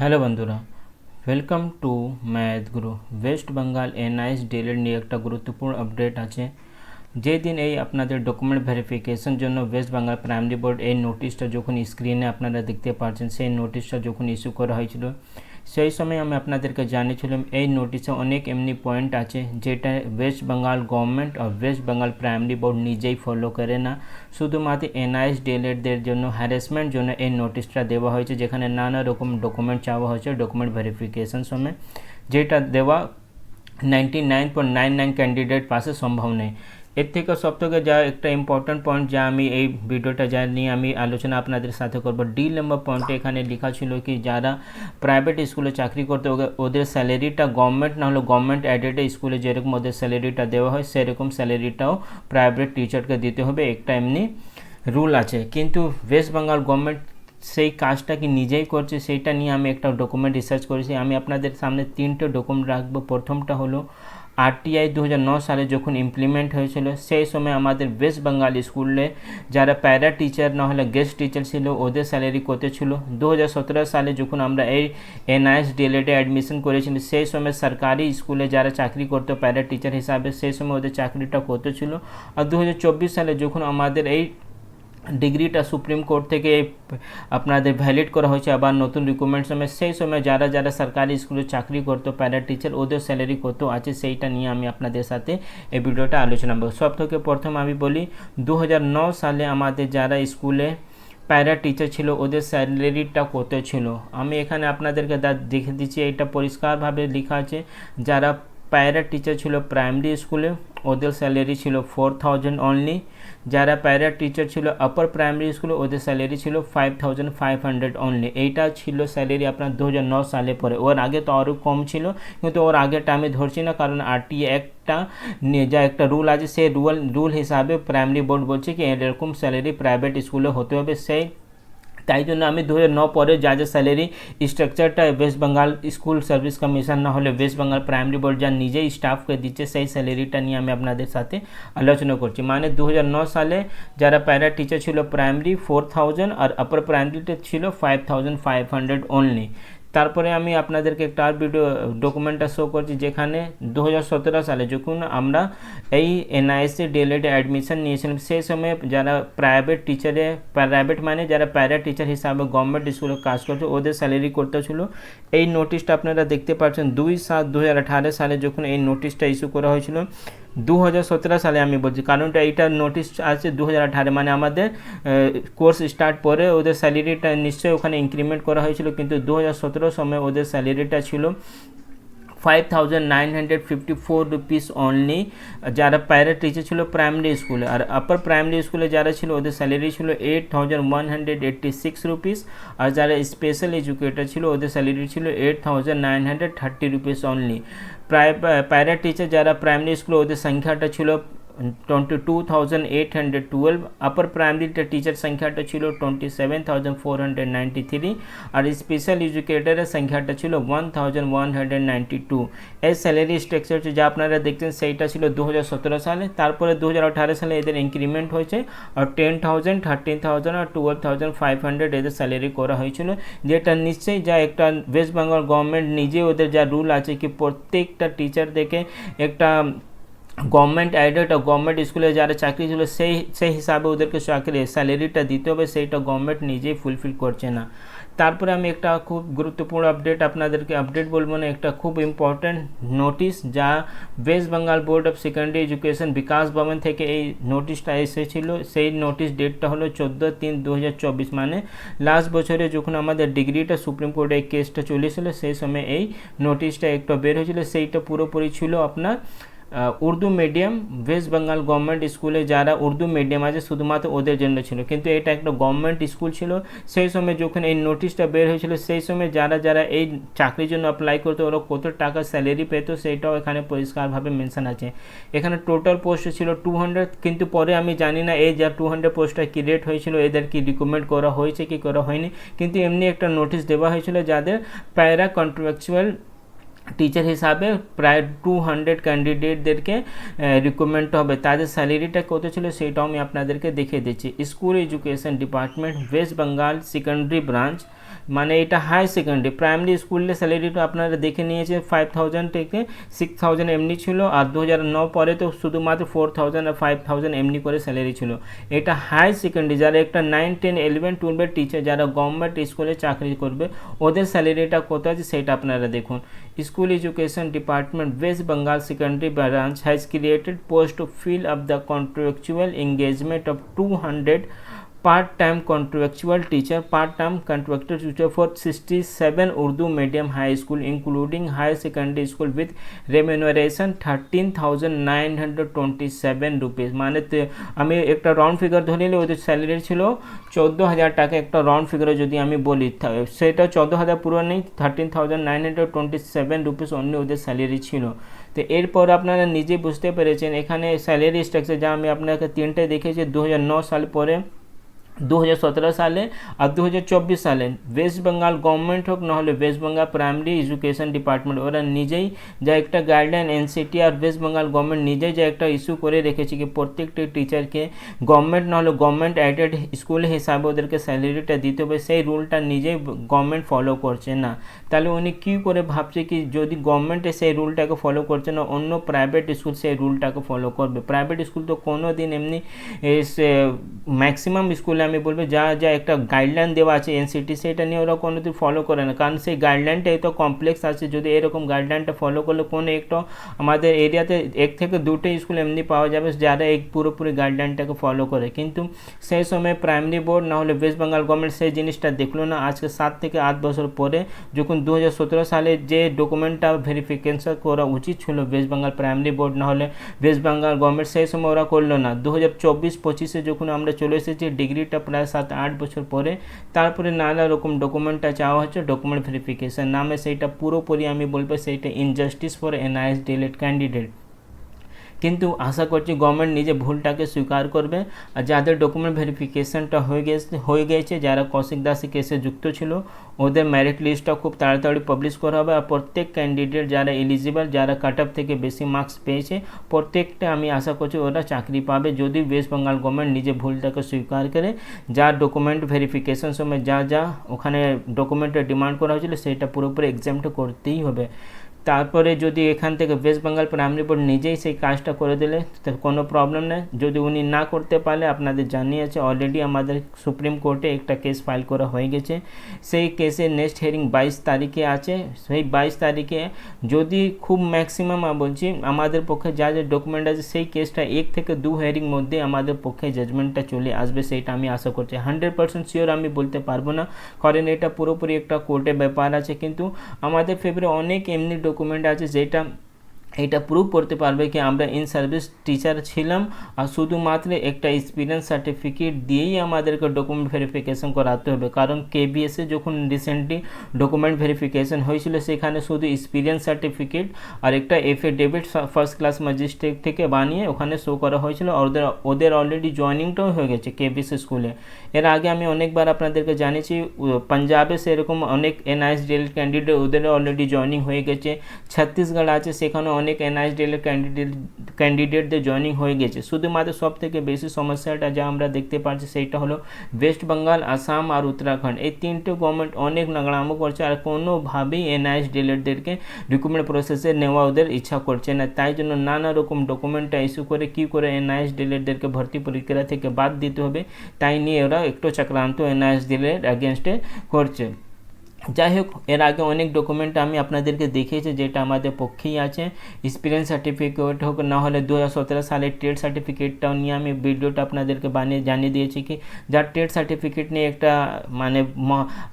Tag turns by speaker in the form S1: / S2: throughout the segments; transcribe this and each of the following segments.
S1: Hello বন্ধুরা welcome to math Guru West Bengal NIS ডেলের নিয়ে একটা গুরুত্বপূর্ণ আপডেট আছে। যেদিন এই আপনাদের ডকুমেন্ট ভেরিফিকেশন জন্য ওয়েস্ট বেঙ্গল প্রাইমারি বোর্ড এই নোটিশটা যখন স্ক্রিনে আপনারা দেখতে পাচ্ছেন, সেই নোটিশটা যখন ইস্যু করা হয়েছিল সেই সময় আমি আপনাদেরকে জানিয়েছিলাম, এই নোটিশে অনেক এমনি পয়েন্ট আছে যেটা ওয়েস্ট বেঙ্গল গভর্নমেন্ট আর ওয়েস্ট বেঙ্গল প্রাইমারি বোর্ড নিজেই ফলো করে না। শুধুমাত্র এনআইএস ডিএলএডদের জন্য হ্যারাসমেন্ট জন্য এই নোটিশটা দেওয়া হয়েছে, যেখানে নানা রকম ডকুমেন্ট চাওয়া হয়েছে ডকুমেন্ট ভেরিফিকেশন সময়। যেটা দেওয়া ninety nine point nine nine candidate পাশে সম্ভব নেই এর থেকে সব থেকে যা একটা ইম্পর্ট্যান্ট পয়েন্ট যা আমি এই ভিডিওটা যা নিয়ে আমি আলোচনা আপনাদের সাথে করব। ডি নম্বর পয়েন্টে এখানে লেখা ছিল কি, যারা প্রাইভেট স্কুলে চাকরি করতে ওদের স্যালারিটা গভর্নমেন্ট না হলে গভর্নমেন্ট অ্যাডেড স্কুলে যেরকম ওদের স্যালারিটা দেওয়া হয়, সেরকম স্যালারিটাও প্রাইভেট টিচারকে দিতে হবে। একটা এমনি রুল আছে। কিন্তু ওয়েস্ট বেঙ্গল গভর্নমেন্ট সেই কাজটা কি নিজেই করছে, সেইটা নিয়ে আমি একটা ডকুমেন্ট রিসার্চ করেছি। আমি আপনাদের সামনে তিনটে ডকুমেন্ট রাখব। প্রথমটা হলো আরটিআই দু সালে যখন ইমপ্লিমেন্ট হয়েছিল, সেই সময় আমাদের ওয়েস্ট বেঙ্গল স্কুলে যারা প্যারা টিচার না হলে গেস্ট টিচার ছিল, ওদের স্যালারি কত ছিল? দু হাজার সতেরো সালে যখন আমরা এই এনআইএস ডিএলএডে অ্যাডমিশন করেছিলাম, সেই সময় সরকারি স্কুলে যারা চাকরি করতো প্যারা টিচার হিসাবে, সেই সময় ওদের চাকরিটা কত ছিল? আর দু হাজার চব্বিশ সালে যখন আমাদের এই ডিগ্রিটা সুপ্রিম কোর্ট থেকে আপনাদের ভ্যালিড করা হয়েছে। আবার নতুন রিক্রুটমেন্ট সময়, সেই সময় যারা যারা সরকারি স্কুলে চাকরি করতো প্যারা টিচার ওদের স্যালারি কত আছে সেইটা নিয়ে আমি আপনাদের সাথে এই ভিডিওটা আলোচনা করব। সব থেকে প্রথম আমি বলি দু সালে আমাদের যারা স্কুলে প্যারা টিচার ছিল, ওদের স্যালারিটা কত ছিল? আমি এখানে আপনাদেরকে দেখে দিচ্ছি, এটা পরিষ্কারভাবে লেখা আছে। যারা প্যারা টিচার ছিল প্রাইমারি স্কুলে ওদের স্যালারি ছিল ফোর থাউজেন্ড অনলি যারা প্যারা টিচার ছিল আপার প্রাইমারি স্কুলে ওদের স্যালারি ছিল five thousand five hundred only এইটা ছিল স্যালারি আপনার দু সালে পরে। ওর আগে তো আরও কম ছিল, কিন্তু ওর আগেরটা আমি ধরছি না, কারণ আরটি একটা যা একটা রুল আছে, সেই রুল রুল হিসাবে প্রাইমারি বোর্ড বলছে কি, এরকম স্যালারি প্রাইভেট স্কুলে হতে হবে। সেই তাই জন্য আমি দু হাজার পরে যা যা স্যালারি স্ট্রাকচারটা West Bengal school service commission না হলে ওয়েস্ট বেঙ্গল প্রাইমারি বোর্ড যা নিজেই স্টাফকে দিচ্ছে, সেই স্যালারিটা নিয়ে আমি আপনাদের সাথে আলোচনা করছি। মানে দু সালে যারা প্যারা টিচার ছিল প্রাইমারি ফোর থাউজেন্ড আর আপার প্রাইমারিটা ছিল five thousand five hundred only তারপরে আমি আপনাদেরকে একটা আর ভিডিও ডকুমেন্টটা শো করছি যেখানে দু হাজার সতেরো সালে যখন আমরা এই এনআইএসসি ডিএলএডে অ্যাডমিশন নিয়েছিলাম, সেই সময় যারা প্রাইভেট টিচারে প্রাইভেট মানে যারা প্যারা টিচার হিসাবে গভর্নমেন্ট স্কুলে কাজ করছে ওদের স্যালারি করতে ছিল এই নোটিশটা আপনারা দেখতে পাচ্ছেন, দুই সাত দু সালে যখন এই নোটিশটা ইস্যু করা হয়েছিল দু হাজার সতেরো সালে আমি বলছি, কারণটা এইটা নোটিশ আছে দু হাজার আঠারো মানে আমাদের কোর্স স্টার্ট পরে ওদের স্যালারিটা নিশ্চয়ই ওখানে ইনক্রিমেন্ট করা হয়েছিল, কিন্তু দু হাজার সতেরো সময় ওদের স্যালারিটা ছিল five thousand nine hundred fifty four rupees only যারা প্যারা টিচার ছিল প্রাইমারি স্কুলে আর আপার প্রাইমারি স্কুলে যারা ছিল, ওদের স্যালারি ছিল eight thousand one hundred eighty six rupees আর যারা স্পেশাল এডুকেটর ছিল, ওদের স্যালারি ছিল eight thousand nine hundred thirty rupees only প্রায় প্যারা টিচার যারা প্রাইমারি স্কুলে ওদের সংখ্যাটা ছিল twenty two thousand eight hundred twelve upper প্রাইমারিতে টিচার সংখ্যাটা ছিল twenty seven thousand four hundred ninety three আর স্পেশাল এডুকেটারের সংখ্যাটা ছিল one thousand one hundred ninety two এই স্যালারি স্ট্রাকচার যা আপনারা দেখছেন সেইটা ছিল দু হাজার সতেরো সালে তারপরে দু হাজার আঠারো সালে এদের ইনক্রিমেন্ট হয়েছে আর টেন থাউজেন্ড থার্টিন থাউজেন্ড আর টুয়েলভ থাউজেন্ড ফাইভ হান্ড্রেড এদের স্যালারি করা হয়েছিল যেটা নিশ্চয়ই যা একটা ওয়েস্ট বেঙ্গল গভর্নমেন্ট নিজে ওদের যা রুল আছে কি প্রত্যেকটা টিচার দেখে একটা গভর্নমেন্ট অ্যাডেড গভর্নমেন্ট স্কুলে যারা চাকরি ছিল, সেই সেই হিসাবে ওদেরকে চাকরি, স্যালারিটা দিতে হবে, সেইটা গভর্নমেন্ট নিজেই ফুলফিল করছে না। তারপরে আমি একটা খুব গুরুত্বপূর্ণ আপডেট আপনাদেরকে আপডেট বলব না, একটা খুব ইম্পর্ট্যান্ট নোটিশ যা West Bengal board of secondary education Bikash Bhavan থেকে এই নোটিশটা এসেছিল। সেই নোটিশ ডেটটা হলো চোদ্দ তিন দু মানে লাস্ট বছরে যখন আমাদের ডিগ্রিটা সুপ্রিম কোর্টে এই কেসটা চলেছিল, সেই সময় এই নোটিশটা একটু বের হয়েছিল, সেইটা পুরোপুরি ছিল আপনার Urdu medium West Bengal government স্কুলে যারা উর্দু মিডিয়াম আছে, শুধুমাত্র ওদের জন্য ছিল। কিন্তু এটা একটা গভর্নমেন্ট স্কুল ছিল। সেই সময় যখন এই নোটিশটা বের হয়েছিল, সেই সময় যারা যারা এই চাকরির জন্য অ্যাপ্লাই করতো, ওরা কত টাকা স্যালারি পেতো সেইটাও এখানে পরিষ্কারভাবে মেনশন আছে। এখানে টোটাল পোস্ট ছিল টু হান্ড্রেড কিন্তু পরে আমি জানি না এই যা টু হান্ড্রেড পোস্টটা ক্রিয়েট হয়েছিল, এদের কি রিকমেন্ড করা হয়েছে, কি করা হয়নি। কিন্তু এমনি একটা নোটিশ দেওয়া হয়েছিল যাদের প্যারা কন্ট্রাকচুয়াল টিচার হিসাবে প্রায় টু হান্ড্রেড ক্যান্ডিডেটদেরকে রিকমেন্ড হবে। তাদের স্যালারিটা কত ছিল সেটাও আমি আপনাদেরকে দেখিয়ে দিচ্ছি। School education department West Bengal secondary branch মানে এটা হাই সেকেন্ডারি প্রাইমারি স্কুলের স্যালারিটা আপনারা দেখে নিয়েছেন ফাইভ থাউজেন্ড থেকে সিক্স থাউজেন্ড এমনি ছিল আর দু হাজার ন পরে তো শুধুমাত্র ফোর থাউজেন্ড আর ফাইভ থাউজেন্ড এমনি করে স্যালারি ছিল। এটা হাই সেকেন্ডারি যারা একটা নাইন টেন ইলেভেন টুয়েলভের টিচার যারা গভর্নমেন্ট স্কুলে চাকরি করবে, ওদের স্যালারিটা কত আছে সেটা আপনারা দেখুন। School education department West Bengal secondary branch has created post to fill up the contractual of of 200 part-time contractual teacher, part-time contractual teacher for 67 urdu medium high school, including higher secondary school with remuneration 13927 rupees. মানে আমি একটা round figure ধরে নিলে, ওদের salary ছিল চোদ্দ হাজার টাকা। একটা রাউন্ড ফিগারে যদি আমি বলি সেটা চোদ্দ হাজার পুরো নেই thirteen thousand nine hundred twenty seven rupees only ওদের স্যালারি ছিল। তো, এরপর আপনারা নিজে বুঝতে পেরেছেন, এখানে স্যালারি স্ট্রাকচার যা আমি আপনাকে তিনটে দেখেছি, দু সাল পরে দু হাজার সতেরো সালে আর দু হাজার চব্বিশ সালে ওয়েস্ট বেঙ্গল গভর্নমেন্ট হোক নাহলে West Bengal primary education department ওরা নিজেই যা একটা গাইডলাইন এনসিটি আর ওয়েস্ট বেঙ্গল গভর্নমেন্ট নিজেই যা একটা ইস্যু করে রেখেছে কি প্রত্যেকটি টিচারকে গভর্নমেন্ট নাহলে গভর্নমেন্ট অ্যাডেড স্কুল হিসাবে ওদেরকে স্যালারিটা দিতে হবে সেই রুলটা নিজেই গভর্নমেন্ট ফলো করছে না তাহলে উনি কী করে ভাবছে কি যদি গভর্নমেন্টে সেই রুলটাকে ফলো করছে না অন্য প্রাইভেট স্কুল সেই রুলটাকে ফলো করবে প্রাইভেট স্কুল তো কোনো দিন এমনি ম্যাক্সিমাম স্কুলে আমি বলব, যা যা একটা গাইডলাইন দেওয়া আছে এনসিটি সেটা নিয়ে ওরা কোনো ফলো করে না। কারণ সেই গাইডলাইনটা এত কমপ্লেক্স আছে, যদি এরকম গাইডলাইনটা ফলো করলে কোনো একটা আমাদের এরিয়াতে এক থেকে দুটো স্কুল এমনি পাওয়া যাবে, যারা এই পুরোপুরি গাইডলাইনটাকে ফলো করে। কিন্তু সেই সময় প্রাইমারি বোর্ড না হলে ওয়েস্ট বেঙ্গল গভর্নমেন্ট সেই জিনিসটা দেখল না। আজকে সাত থেকে আট বছর পরে যখন দু হাজার সতেরো সালে যে ডকুমেন্টটা ভেরিফিকেশন করা উচিত ছিল ওয়েস্ট বেঙ্গল প্রাইমারি বোর্ড না হলে ওয়েস্ট বেঙ্গল গভর্নমেন্ট সেই সময় ওরা করল না। দু হাজার চব্বিশ পঁচিশে যখন আমরা চলে এসেছি ডিগ্রিটা প্রায় সাত, আট বছর পরে। তারপরে নানা রকম ডকুমেন্টটা চাওয়া হচ্ছে ডকুমেন্ট ভেরিফিকেশন নামে সেইটা পুরোপুরি আমি বলব, সেইটা injustice for NIS DElEd candidate কিন্তু আশা করছি গভর্নমেন্ট নিজে ভুলটাকে স্বীকার করবে। আর যাদের ডকুমেন্ট ভেরিফিকেশনটা হয়ে গেছে হয়ে গেছে, যারা কৌশিক দাসী কেসে যুক্ত ছিল, ওদের মেরিট লিস্টটা খুব তাড়াতাড়ি পাবলিশ করা হবে। আর প্রত্যেক ক্যান্ডিডেট যারা এলিজিবল যারা কাট অফ থেকে বেশি মার্কস পেয়েছে, প্রত্যেকটা আমি আশা করছি ওরা চাকরি পাবে। যদি ওয়েস্ট বেঙ্গল গভর্নমেন্ট নিজে ভুলটাকে স্বীকার করে, যা ডকুমেন্ট ভেরিফিকেশন সময় যা যা ওখানে ডকুমেন্টের ডিমান্ড করা হয়েছিল, সেটা পুরোপুরি এক্সামটা করতেই হবে। তারপরে যদি এখান থেকে ওয়েস্ট বেঙ্গল প্রাইমারি বোর্ড নিজেই সেই কাজটা করে দিলে কোনো প্রবলেম নেই। যদি উনি না করতে পারলে, আপনাদের জানিয়েছে অলরেডি আমাদের সুপ্রিম কোর্টে একটা কেস ফাইল করা হয়ে গেছে। সেই কেসে নেক্সট হিয়ারিং বাইশ তারিখে আছে। সেই বাইশ তারিখে যদি খুব ম্যাক্সিমাম বলছি, আমাদের পক্ষে যা যা ডকুমেন্ট আছে, সেই কেসটা এক থেকে দু হিয়ারিং মধ্যে আমাদের পক্ষে জাজমেন্টটা চলে আসবে সেইটা আমি আশা করছি। হান্ড্রেড পার্সেন্ট শিওর আমি বলতে পারব না। কারণ এটা পুরোপুরি একটা কোর্টের ব্যাপার আছে। কিন্তু আমাদের ফেভারে অনেক এমনি ডকুমেন্ট আছে যেটা, এটা প্রুভ করতে পারবে কি আমরা ইন সার্ভিস টিচার ছিলাম আর শুধুমাত্র একটা এক্সপিরিয়েন্স সার্টিফিকেট দিয়েই আমাদেরকে ডকুমেন্ট ভেরিফিকেশন করাতে হবে। কারণ কেবিএসে যখন রিসেন্টলি ডকুমেন্ট ভেরিফিকেশন হয়েছিল, সেখানে শুধু এক্সপিরিয়েন্স সার্টিফিকেট আর একটা এফিডেভিট ফার্স্ট ক্লাস ম্যাজিস্ট্রেট থেকে বানিয়ে ওখানে শো করা হয়েছিল। ওদের ওদের অলরেডি জয়নিংটাও হয়ে গেছে কেবিএসি স্কুলে এর আগে আমি অনেকবার আপনাদেরকে জানিয়েছি পাঞ্জাবে সেরকম অনেক এনআইএস ডিএল ক্যান্ডিডেট ওদের অলরেডি জয়নিং হয়ে গেছে। ছত্তিশগড় আছে সেখানে অনেক এনআইএস ডিএল ক্যান্ডিডেট ক্যান্ডিডেটদের জয়নিং হয়ে গেছে। শুধুমাত্র সব থেকে বেশি সমস্যাটা যা আমরা দেখতে পাচ্ছি সেইটা হলো ওয়েস্ট বেঙ্গল আসাম আর উত্তরাখণ্ড এই তিনটে গভর্নমেন্ট অনেক নাগড়ামো করছে আর কোনোভাবেই এনআইএস ডিএলএডদেরকে রিক্রুটমেন্ট প্রসেসে নেওয়া ওদের ইচ্ছা করছে না। তাই জন্য নানা রকম ডকুমেন্টটা ইস্যু করে কী করে এনআইএস ডিএলএডদেরকে ভর্তি প্রক্রিয়া থেকে বাদ দিতে হবে, তাই নিয়ে ওরা একটু চক্রান্ত এনআইএস দিলে অ্যাগেনস্টে করছে। যাই হোক, এর আগে অনেক ডকুমেন্ট আমি আপনাদেরকে দেখিয়েছি যেটা আমাদের পক্ষেই আছে। এক্সপিরিয়েন্স সার্টিফিকেট হোক, না হলে দু সালের টেট সার্টিফিকেটটাও নিয়ে আমি ভিডিওটা আপনাদেরকে বানিয়ে জানিয়ে দিয়েছি কি, যার টেট সার্টিফিকেট নিয়ে একটা মানে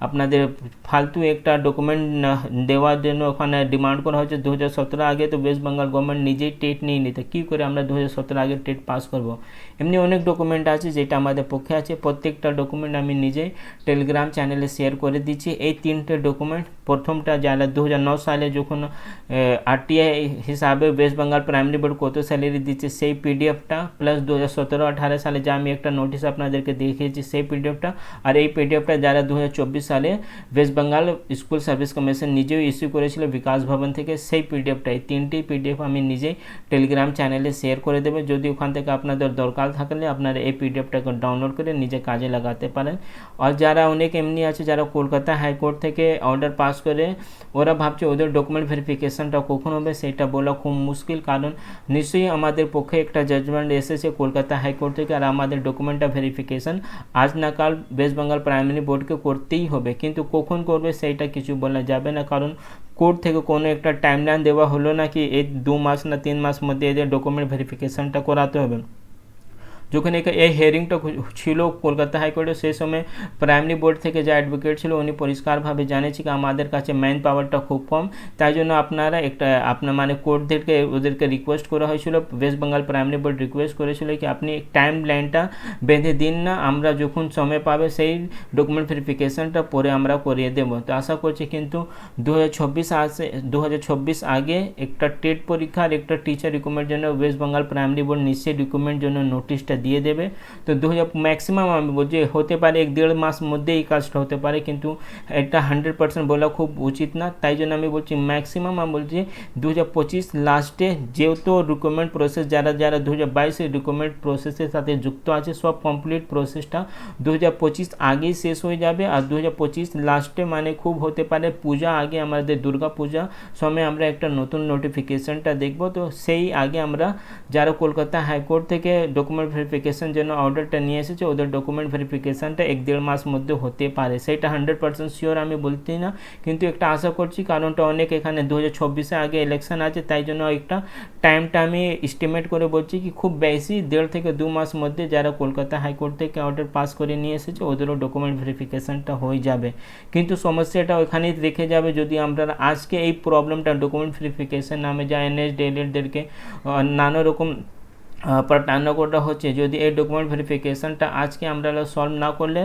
S1: আপনাদের ফালতু একটা ডকুমেন্ট দেওয়ার জন্য ওখানে ডিমান্ড করা হয়েছে। দু হাজার সতেরো আগে তো ওয়েস্ট বেঙ্গল গভর্নমেন্ট নিজেই টেট নিয়ে নিতে। কী করে আমরা দু হাজার সতেরো আগে টেট পাস করব? এমনি অনেক ডকুমেন্ট আছে যেটা আমাদের পক্ষে আছে। প্রত্যেকটা ডকুমেন্ট আমি নিজেই টেলিগ্রাম চ্যানেলে শেয়ার করে দিচ্ছি। এই তিনটে তিনটে ডকুমেন্ট প্রথমটা যারা দু সালে যখন আরটিআই হিসাবে ওয়েস্ট বেঙ্গল প্রাইমারি বোর্ড কত স্যালারি দিচ্ছে, সেই পিডিএফটা প্লাস দু হাজার সতেরো, আঠারো সালে যা আমি একটা নোটিশ আপনাদেরকে দেখিয়েছি, সেই পিডিএফটা আর এই পিডিএফটা যারা দু হাজার চব্বিশ সালে West Bengal school service commission নিজেও ইস্যু করেছিল বিকাশ ভবন থেকে, সেই পিডিএফটা এই তিনটি পিডিএফ আমি নিজেই টেলিগ্রাম চ্যানেলে শেয়ার করে দেবো। যদি ওখান থেকে আপনাদের দরকার থাকলে আপনারা এই পিডিএফটাকে ডাউনলোড করে নিজে কাজে লাগাতে পারেন। আর যারা অনেক এমনি আছে, যারা কলকাতা হাইকোর্ট থেকে অর্ডার পাস করে, ওরা ভাবছে ওদের ডকুমেন্ট ভেরিফিকেশনটা কখন হবে সেটা বলা খুব মুশকিল। কারণ নিশ্চয়ই আমাদের পক্ষে একটা জাজমেন্ট এসেছে কলকাতা হাইকোর্ট থেকে আর আমাদের ডকুমেন্টটা ভেরিফিকেশন আজ না কাল ওয়েস্ট বেঙ্গল প্রাইমারি বোর্ডকে করতেই হবে। কিন্তু কখন করবে সেইটা কিছু বলা যাবে না। কারণ কোর্ট থেকে কোনো একটা টাইমলাইন দেওয়া হলো না কি এই দু মাস না তিন মাস মধ্যে এদের ডকুমেন্ট ভেরিফিকেশনটা করাতে হবে। যখন এই হিয়ারিংটা ছিল কলকাতা হাইকোর্টে, সেই সময় প্রাইমারি বোর্ড থেকে যে অ্যাডভোকেট ছিল উনি পরিষ্কারভাবে জানিয়েছে কি আমাদের কাছে ম্যান পাওয়ারটা খুব কম। তাই জন্য আপনারা একটা আপনার মানে কোর্টদেরকে ওদেরকে রিকোয়েস্ট করা হয়েছিল। West Bengal primary board request করেছিল কি আপনি টাইম লাইনটা বেঁধে দিন না, আমরা যখন সময় পাবে সেই ডকুমেন্ট ভেরিফিকেশনটা পরে আমরা করিয়ে দেব। তো আশা করছি কিন্তু দু আসে দু আগে একটা টেট পরীক্ষা আর একটা টিচার রিক্রুটমেন্ট জন্য ওয়েস্ট বেঙ্গল প্রাইমারি বোর্ড নিশ্চয়ই রিক্রুটমেন্ট জন্য নোটিশটা দিয়ে দেবে। তো দু ম্যাক্সিমাম আমি বলছি, হতে পারে এক দেড় মাস মধ্যে এই কাজটা হতে পারে, কিন্তু এটা হান্ড্রেড পার্সেন্ট বলা খুব উচিত না। তাই জন্য আমি বলছি ম্যাক্সিমাম আমি বলছি দু হাজার পঁচিশ লাস্টে যেহেতু রিকমেন্ড প্রসেস যারা যারা দু হাজার বাইশের রিকমেন্ড প্রসেসের সাথে যুক্ত আছে, সব কমপ্লিট প্রসেসটা দু হাজার পঁচিশ আগেই শেষ হয়ে যাবে। আর দু হাজার পঁচিশ লাস্টে মানে খুব হতে পারে পূজা আগে আমাদের দুর্গা পূজা সময় আমরা একটা নতুন নোটিফিকেশনটা দেখব। তো সেই আগে আমরা যারা কলকাতা হাইকোর্ট থেকে ডকুমেন্ট জন্য অর্ডারটা নিয়ে এসেছে, ওদের ডকুমেন্ট ভেরিফিকেশানটা এক দেড় মাস মধ্যে হতে পারে। সেটা হান্ড্রেড পার্সেন্ট শিওর আমি বলছি না, কিন্তু একটা আশা করছি কারণটা অনেক এখানে দু হাজার চব্বিশে আগে ইলেকশন আছে, তাই জন্য একটা টাইমটা আমি এস্টিমেট করে বলছি কি খুব বেশি দেড় থেকে দু মাস মধ্যে যারা কলকাতা হাইকোর্ট থেকে অর্ডার পাস করে নিয়ে এসেছে, ওদেরও ডকুমেন্ট ভেরিফিকেশানটা হয়ে যাবে। কিন্তু সমস্যাটা ওখানেই রেখে যাবে যদি আমরা আজকে এই প্রবলেমটা ডকুমেন্ট ভেরিফিকেশান নামে যা এনএস ডেলেটদেরকে নানা রকম পাঠানোটা হচ্ছে। যদি এই ডকুমেন্ট ভেরিফিকেশনটা আজকে আমরা সলভ না করলে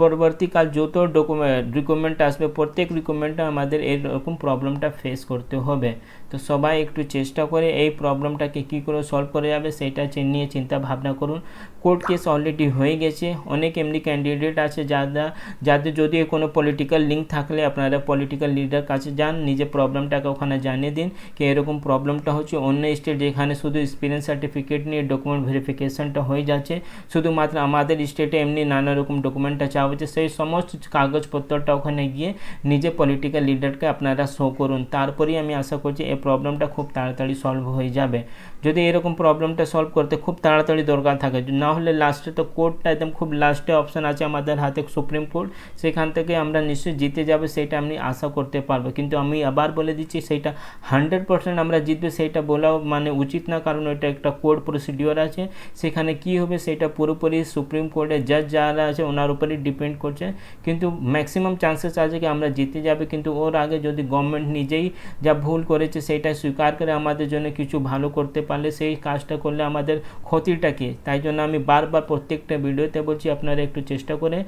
S1: পরবর্তীকাল যত ডকুমেন্ট রিকমেন্ট আসবে, প্রত্যেক রিকমেন্টে আমাদের এরকম প্রবলেমটা ফেস করতে হবে। তো সবাই একটু চেষ্টা করে এই প্রবলেমটাকে কী করে সলভ করে যাবে সেটা নিয়ে চিন্তা ভাবনা করুন। কোর্ট কেস অলরেডি হয়ে গেছে। অনেক এমনি ক্যান্ডিডেট আছে যারা যাদের যদি কোনো পলিটিক্যাল লিঙ্ক থাকলে আপনারা পলিটিক্যাল লিডার কাছে যান নিজে প্রবলেমটাকে ওখানে জানিয়ে দিন কি এরকম প্রবলেমটা হচ্ছে। অন্য স্টেট যেখানে শুধু এক্সপিরিয়েন্স সার্টিফিকেট নিয়ে ডকুমেন্ট ভেরিফিকেশনটা হয়ে যাচ্ছে। শুধুমাত্র আমাদের স্টেটে এমনি নানা রকম ডকুমেন্টটা চাওয়া হচ্ছে সেই সমস্ত কাগজপত্রটা ওখানে গিয়ে নিজে পলিটিক্যাল লিডারকে আপনারা শো করুন। তারপরেই আমি আশা করছি প্রবলেমটা খুব তাড়াতাড়ি সলভ হয়ে যাবে। যদি এরকম প্রবলেমটা সলভ করতে খুব তাড়াতাড়ি দরকার থাকে, না হলে লাস্টে তো কোর্টটা একদম খুব লাস্টে অপশান আছে আমাদের হাতে সুপ্রিম কোর্ট সেখান থেকে আমরা নিশ্চয়ই জিতে যাবে, সেটা আমি আশা করতে পারব। কিন্তু আমি আবার বলে দিচ্ছি সেইটা হান্ড্রেড পার্সেন্ট আমরা জিতবে সেইটা বলাও মানে উচিত না, কারণ এটা একটা কোর্ট প্রসিডিওর আছে। সেখানে কি হবে, সেটা পুরোপুরি সুপ্রিম কোর্টের জাজ যারা আছে, ওনার উপরেই ডিপেন্ড করছে। কিন্তু ম্যাক্সিমাম চান্সেস আছে কি আমরা জিতে যাবে, কিন্তু ওর আগে যদি গভর্নমেন্ট নিজেই যা ভুল করেছে সেটা স্বীকার করে আমাদের জন্য কিছু ভালো করতে পারলে সেই কাজটা করলে আমাদের ক্ষতিটা কী? তাই জন্য আমি বারবার প্রত্যেকটা ভিডিওতে বলছি, আপনারা একটু চেষ্টা করে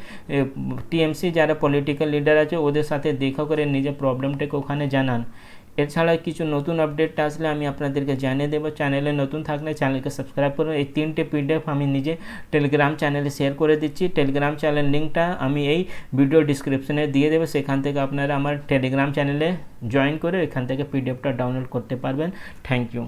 S1: টিএমসি যারা পলিটিক্যাল লিডার আছে, ওদের সাথে দেখা করে নিজের প্রবলেমটাকে ওখানে জানান। এছাড়া কিছু নতুন আপডেটটা আসলে আমি আপনাদেরকে জানিয়ে দেবো। চ্যানেলে নতুন থাকলে চ্যানেলকে সাবস্ক্রাইব করুন। এই তিনটে পিডিএফ আমি নিজে টেলিগ্রাম চ্যানেলে শেয়ার করে দিচ্ছি। টেলিগ্রাম চ্যানেল লিঙ্কটা আমি এই ভিডিও ডিসক্রিপশনে দিয়ে দেবো। সেখান থেকে আপনারা আমার টেলিগ্রাম চ্যানেলে জয়েন করে এখান থেকে পিডিএফটা ডাউনলোড করতে পারবেন। Thank you